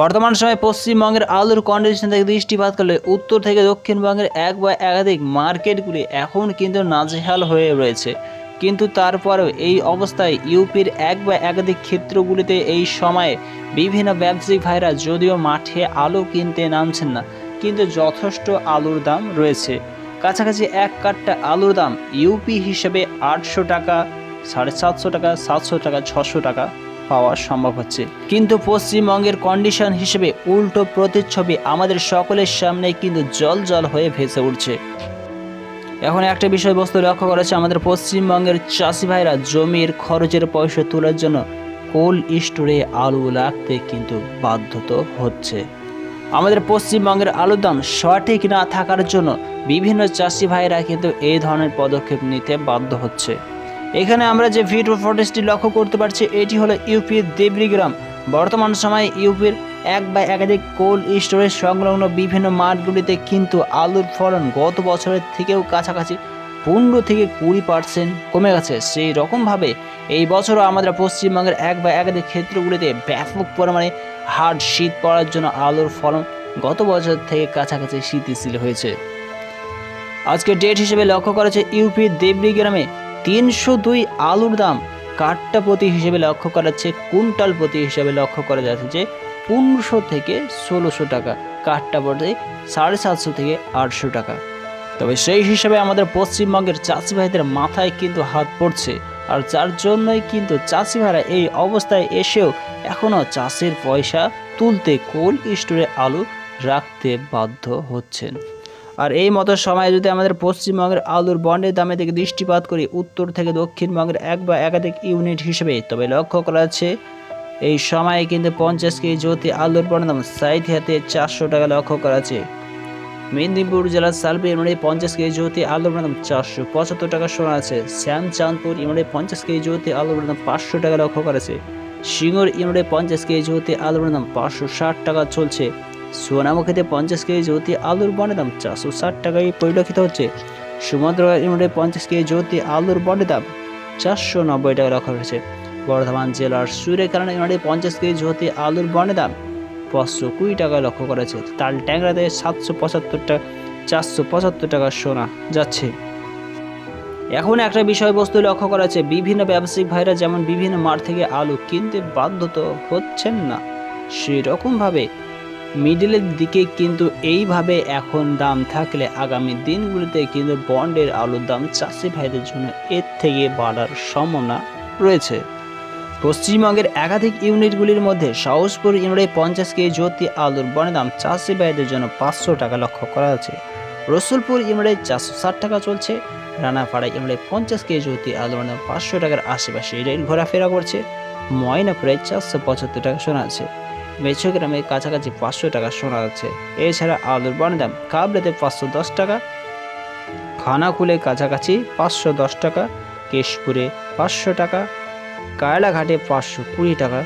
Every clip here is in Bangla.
বর্তমান সময়ে পশ্চিমবঙ্গের আলুর কন্ডিশন থেকে দৃষ্টিপাত করলে উত্তর থেকে দক্ষিণবঙ্গের এক বা একাধিক মার্কেটগুলি এখন কিন্তু নাজেহাল হয়ে রয়েছে। কিন্তু তারপরেও এই অবস্থায় ইউপির এক বা একাধিক ক্ষেত্রগুলিতে এই সময়ে বিভিন্ন ব্যবসায়িক ভাইরা যদিও মাঠে আলু কিনতে নামছেন না, কিন্তু যথেষ্ট আলুর দাম রয়েছে। কাছাকাছি এক কাঠটা আলুর দাম ইউপি হিসেবে আটশো টাকা, সাড়ে সাতশো টাকা সাতশো টাকা, ছশো টাকা পাওয়া সম্ভব হচ্ছে। কিন্তু পশ্চিমবঙ্গের কন্ডিশন হিসেবে উল্টো প্রতিচ্ছবি আমাদের সকলের সামনে কিন্তু জল জল হয়ে ভেসে উঠছে। এখন একটা বিষয়বস্তু লক্ষ্য করেছে আমাদের পশ্চিমবঙ্গের চাষি ভাইরা জমির খরচের পয়সা তোলার জন্য কোল্ড স্টোরে আলু রাখতে কিন্তু বাধ্যত হচ্ছে। আমাদের পশ্চিমবঙ্গের আলুর দাম সঠিক না থাকার জন্য বিভিন্ন চাষি ভাইরা কিন্তু এই ধরনের পদক্ষেপ নিতে বাধ্য হচ্ছে। এখানে আমরা যে ভিডিও ফটেজটি লক্ষ্য করতে পারছি, এটি হলো ইউপির দেবরিগ্রাম। বর্তমান সময়ে ইউপির এক বা একাধিক কোল্ড স্টোরেজ সংলগ্ন বিভিন্ন মাঠগুলিতে কিন্তু আলুর ফলন গত বছরের থেকেও কাছাকাছি পনেরো থেকে কুড়ি পার্সেন্ট কমে গেছে। সেই রকমভাবে এই বছরও আমাদের পশ্চিমবঙ্গের এক বা একাধিক ক্ষেত্রগুলিতে ব্যাপক পরিমাণে হার্ড শীত পড়ার জন্য আলুর ফলন গত বছর থেকে কাছাকাছি শীতশীল হয়েছে। আজকে ডেট হিসেবে লক্ষ্য করেছে ইউপির দেবরি গ্রামে তিনশো দুই আলুর দাম কাঠটা প্রতি হিসেবে লক্ষ্য করা যাচ্ছে, কুইন্টাল প্রতি হিসেবে লক্ষ্য করা যাচ্ছে যে পনেরোশো থেকে ষোলোশো টাকা, কাঠটা প্রতি সাড়ে সাতশো থেকে আটশো টাকা। তবে সেই হিসাবে আমাদের পশ্চিমবঙ্গের চাষি ভাইদের মাথায় কিন্তু হাত পড়ছে আর যার জন্যই কিন্তু চাষি ভাইরা এই অবস্থায় এসেও এখনও চাষের পয়সা তুলতে কোল্ড স্টোরে আলু রাখতে বাধ্য হচ্ছেন। আর এই মতো সময়ে যদি আমাদের পশ্চিমবঙ্গের আলুর বন্ডের দামে দিকে দৃষ্টিপাত করি, উত্তর থেকে দক্ষিণবঙ্গের এক বা একাধিক ইউনিট হিসেবে, তবে লক্ষ্য করা যাচ্ছে এই সময়ে কিন্তু পঞ্চাশ কেজি জ্যোতি আলুর বন্ডের দাম সাইড হাতে চারশো টাকা লক্ষ্য করা আছে মেদিনীপুর জেলার সালবি ইউনিটে পঞ্চাশ কেজি জ্যোতি আলুর বন্ডের দাম চারশো পঁচাত্তর টাকা শোনা আছে শ্যামচাঁদপুর ইউনিটে পঞ্চাশ কেজি জ্যোতি আলুর বন্ডের দাম পাঁচশো টাকা লক্ষ্য করা আছে সিঙ্গুর ইউনিটে পঞ্চাশ কেজি জ্যোতি আলুর দাম পাঁচশো ষাট টাকা চলছে। সোনামুখীতে পঞ্চাশ কেজি জ্যোতি আলুর বনের দাম চারশো ষাট টাকায় পরিলক্ষিত হচ্ছে। সুমদ্রা ইউনিটে পঞ্চাশ কেজি জ্যোতি আলুর বনের দাম চারশো নব্বই টাকা লক্ষ্য করেছে। বর্ধমান জেলার সুরেকারণ ইউনিটে পঞ্চাশ কেজি জ্যোতি আলুর বনের দাম পাঁচশো কুড়ি টাকা লক্ষ্য করেছে। তাল ট্যাংরাতে সাতশো পঁচাত্তর টাকা চারশো পঁচাত্তর টাকা সোনা যাচ্ছে। এখন একটা বিষয়বস্তু লক্ষ্য করা যাচ্ছে বিভিন্ন ব্যবসায়িক ভাইরা যেমন বিভিন্ন মাঠ থেকে আলু কিনতে বাধ্য হচ্ছেন না, সেরকমভাবে মিডিলের দিকে কিন্তু এইভাবে এখন দাম থাকলে আগামী দিনগুলিতে কিন্তু বন্ডের আলুর দাম চাষি ভাইদের জন্য এর থেকে বাড়ার সম্ভাবনা রয়েছে। পশ্চিমবঙ্গের একাধিক ইউনিটগুলির মধ্যে সাহসপুর ইউনিটে পঞ্চাশ কেজি জ্যোতি আলুর বনের দাম চাষি ভাইদের জন্য পাঁচশো টাকা লক্ষ্য করা আছে রসুলপুর ইউনিটে চারশো ষাট টাকা চলছে। রানাপাড়া ইউনিটে পঞ্চাশ কেজি জ্যোতি আলুর বনের দাম পাঁচশো টাকার আশেপাশে রেল ঘোরাফেরা করছে। ময়নাপুরে চারশো পঁচাত্তর টাকা শোনা আছে মেছোগ্রামে কাছাকাছি পাঁচশো টাকা শোনা যাচ্ছে এছাড়া আলুর বনের দাম কাবলেতে পাঁচশো দশ টাকা খানাকুলে কাছাকাছি পাঁচশো দশ টাকা, কেশপুরে পাঁচশো টাকা, কায়লাঘাটে পাঁচশো কুড়ি টাকা,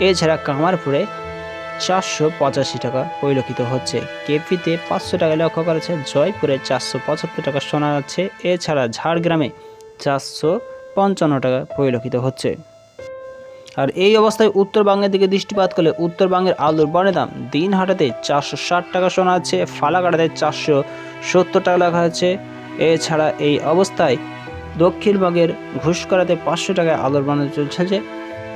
এছাড়া কামারপুরে চারশো পঁচাশি টাকা পরিলক্ষিত হচ্ছে। কেপিতে পাঁচশো টাকা লক্ষ্য করেছে, জয়পুরে চারশো পঁচাত্তর টাকা শোনা যাচ্ছে এছাড়া ঝাড়গ্রামে চারশো পঞ্চান্ন টাকা পরিলক্ষিত হচ্ছে। আর এই অবস্থায় উত্তরবঙ্গের দিকে দৃষ্টিপাত করলে উত্তরবঙ্গের আলুর বনের দাম দিন হাটাতে চারশো ষাট টাকা শোনা যাচ্ছে ফালাকাটাতে চারশো সত্তর টাকা লেখা আছে। এছাড়া এই অবস্থায় দক্ষিণবঙ্গের ঘুষকরাতে পাঁচশো টাকায় আলুর বনে চলছে।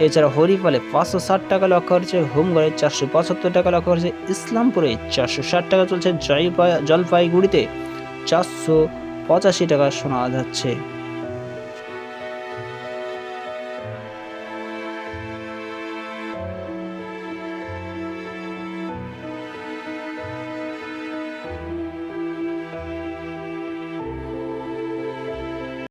এছাড়া হরিপালে পাঁচশো ষাট টাকা লক্ষ্য করেছে হোমগড়ে চারশো পঁচাত্তর টাকা লক্ষ্য করেছে ইসলামপুরে চারশো ষাট টাকা চলছে, জলপাই জলপাইগুড়িতে চারশো পঁচাশি টাকা শোনা যাচ্ছে।